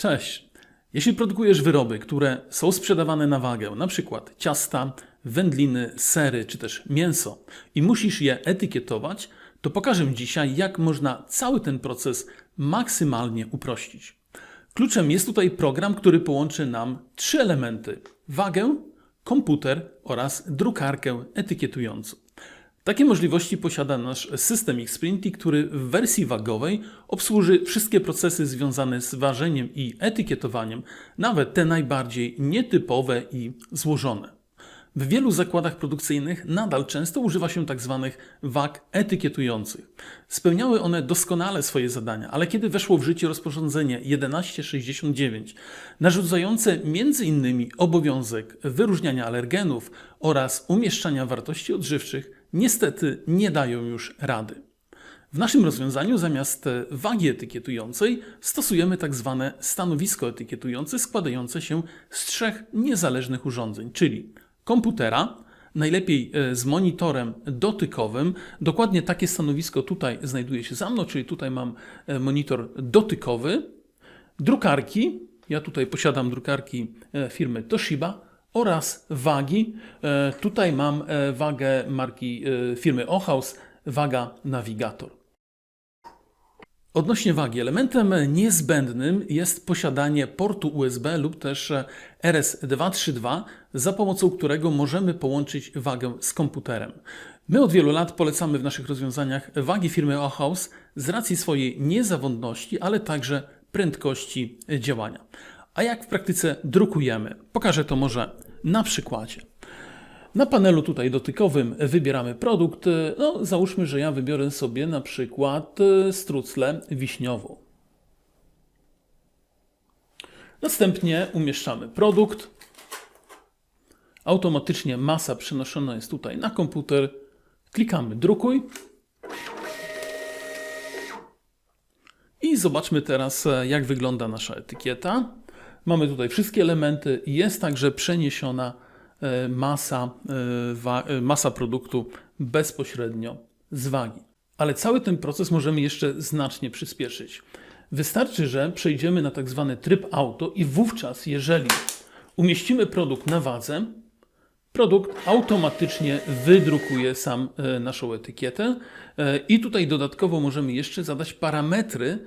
Cześć. Jeśli produkujesz wyroby, które są sprzedawane na wagę, na przykład ciasta, wędliny, sery czy też mięso i musisz je etykietować, to pokażę dzisiaj, jak można cały ten proces maksymalnie uprościć. Kluczem jest tutaj program, który połączy nam trzy elementy: wagę, komputer oraz drukarkę etykietującą. Takie możliwości posiada nasz system Xprinty, który w wersji wagowej obsłuży wszystkie procesy związane z ważeniem i etykietowaniem, nawet te najbardziej nietypowe i złożone. W wielu zakładach produkcyjnych nadal często używa się tzw. wag etykietujących. Spełniały one doskonale swoje zadania, ale kiedy weszło w życie rozporządzenie 1169, narzucające m.in. obowiązek wyróżniania alergenów oraz umieszczania wartości odżywczych, niestety nie dają już rady. W naszym rozwiązaniu zamiast wagi etykietującej stosujemy tak zwane stanowisko etykietujące składające się z trzech niezależnych urządzeń, czyli komputera, najlepiej e, z monitorem dotykowym. Dokładnie takie stanowisko tutaj znajduje się za mną, czyli tutaj mam e, monitor dotykowy, drukarki. Ja tutaj posiadam drukarki e, firmy Toshiba oraz wagi. E, Tutaj mam e, wagę marki e, firmy Ohaus, waga Navigator. Odnośnie wagi, elementem niezbędnym jest posiadanie portu USB lub też RS232, za pomocą którego możemy połączyć wagę z komputerem. My od wielu lat polecamy w naszych rozwiązaniach wagi firmy Ohaus z racji swojej niezawodności, ale także prędkości działania. A jak w praktyce drukujemy? Pokażę to może na przykładzie. Na panelu tutaj dotykowym wybieramy produkt. No, załóżmy, że ja wybiorę sobie na przykład e, struclę wiśniową. Następnie umieszczamy produkt. Automatycznie masa przenoszona jest tutaj na komputer. Klikamy drukuj. I zobaczmy teraz, e, jak wygląda nasza etykieta. Mamy tutaj wszystkie elementy. Jest także przeniesiona e, masa, e, e, masa produktu bezpośrednio z wagi. Ale cały ten proces możemy jeszcze znacznie przyspieszyć. Wystarczy, że przejdziemy na tak zwany tryb auto i wówczas, jeżeli umieścimy produkt na wadze, Produkt automatycznie wydrukuje sam naszą etykietę i tutaj dodatkowo możemy jeszcze zadać parametry,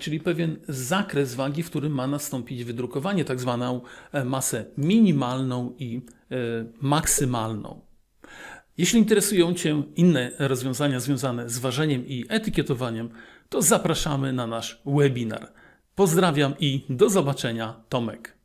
czyli pewien zakres wagi, w którym ma nastąpić wydrukowanie, tak zwaną e, masę minimalną i e, maksymalną. Jeśli interesują Cię inne rozwiązania związane z ważeniem i etykietowaniem, to zapraszamy na nasz webinar. Pozdrawiam i do zobaczenia, Tomek.